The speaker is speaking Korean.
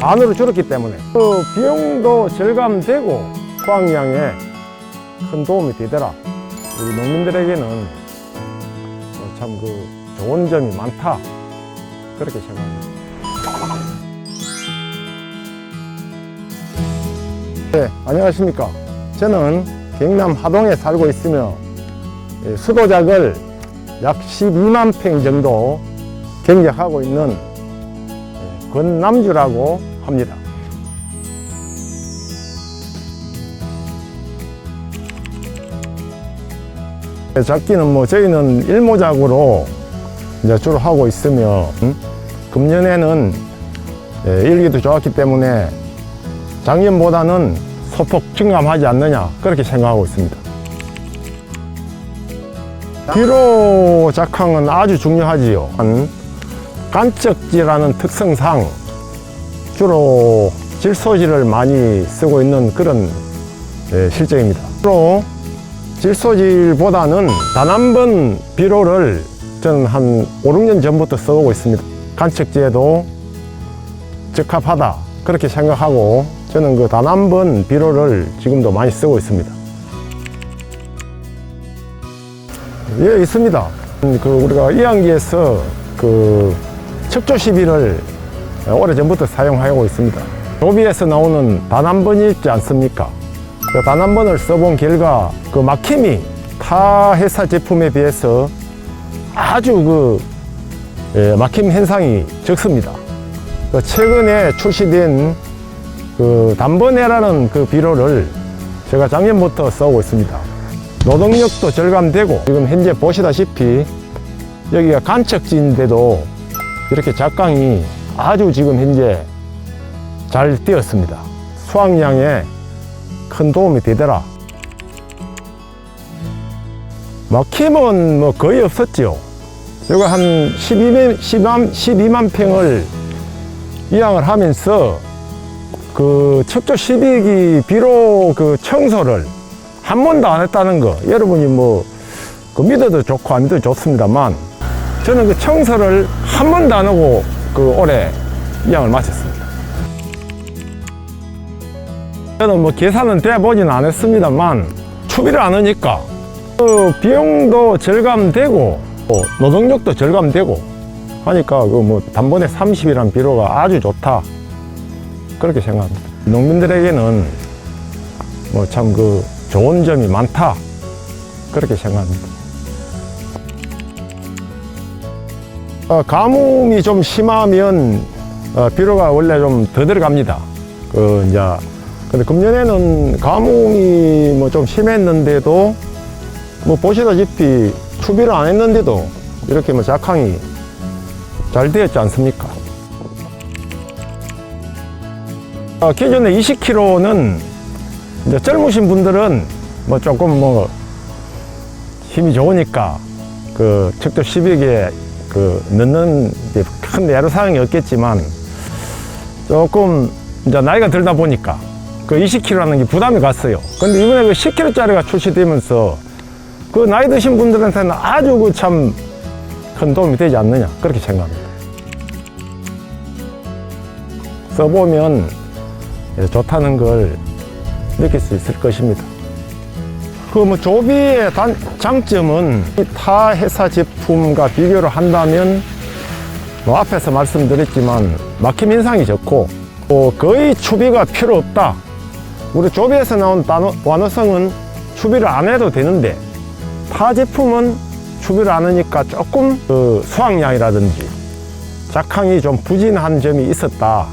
반으로 줄었기 때문에 그 비용도 절감되고 수확량에 큰 도움이 되더라. 우리 농민들에게는 참 그 좋은 점이 많다. 그렇게 생각합니다. 네, 안녕하십니까. 저는 경남 하동에 살고 있으며 예, 수도작을 약 12만 평 정도 경작하고 있는 예, 권남주라고 합니다. 예, 작기는 뭐 저희는 일모작으로 이제 주로 하고 있으며 음, 금년에는 예, 일기도 좋았기 때문에 작년보다는 소폭 증감하지 않느냐 그렇게 생각하고 있습니다. 비료 작황은 아주 중요하지요. 한 간척지라는 특성상 주로 질소지를 많이 쓰고 있는 그런 예, 실정입니다. 주로 질소질보다는 단 한 번 비료를 저는 한 5, 6년 전부터 써오고 있습니다. 간척지에도 적합하다 그렇게 생각하고 저는 그 단 한 번 비료를 지금도 많이 쓰고 있습니다. 예, 있습니다. 그 우리가 이항기에서 그 척조 시비를 오래 전부터 사용하고 있습니다. 조비에서 나오는 단 한 번이 있지 않습니까? 그 단 한 번을 써본 결과 그 막힘이 타 회사 제품에 비해서 아주 그 예, 막힘 현상이 적습니다. 그 최근에 출시된 그 단번에라는 그 비료를 제가 작년부터 써오고 있습니다. 노동력도 절감되고 지금 현재 보시다시피 여기가 간척지인데도 이렇게 작강이 아주 지금 현재 잘 되었습니다. 수확량에 큰 도움이 되더라. 막힘은 뭐 거의 없었지요. 제가 한 12만, 12만, 12만 평을 이양을 하면서 그 척조 12기 비료 그 청소를 한 번도 안 했다는 거 여러분이 뭐 그 믿어도 좋고 안 믿어도 좋습니다만 저는 그 청소를 한 번도 안 하고 그 올해 이양을 마쳤습니다. 저는 뭐 계산은 돼보진 않았습니다만 추비를 안 하니까 그 비용도 절감되고 또 노동력도 절감되고 하니까 그 뭐 단번에 30이란 비료가 아주 좋다 그렇게 생각합니다. 농민들에게는 뭐 참 그 좋은 점이 많다 그렇게 생각합니다. 어, 가뭄이 좀 심하면 어, 비료가 원래 좀 더 들어갑니다. 그 이제 근데 금년에는 가뭄이 뭐 좀 심했는데도 뭐 보시다시피 추비를 안 했는데도 이렇게 뭐 작황이 잘 되었지 않습니까? 어, 기존에 20kg는 이제 젊으신 분들은 뭐 조금 뭐 힘이 좋으니까 그 척도 12개 그 넣는 게큰 애로사항이 없겠지만 조금 이제 나이가 들다 보니까 그 20kg라는 게 부담이 갔어요. 근데 이번에 그 10kg짜리가 출시되면서 그 나이 드신 분들한테는 아주 그 참 큰 도움이 되지 않느냐 그렇게 생각합니다. 써보면 좋다는 걸 느낄 수 있을 것입니다. 그뭐 조비의 단, 장점은 이타 회사 제품과 비교를 한다면 뭐 앞에서 말씀드렸지만 막힘 인상이 좋고 또 거의 추비가 필요 없다. 우리 조비에서 나온 단어, 완화성은 추비를 안 해도 되는데 타 제품은 추비를 안 하니까 조금 그 수확량이라든지 작황이 좀 부진한 점이 있었다.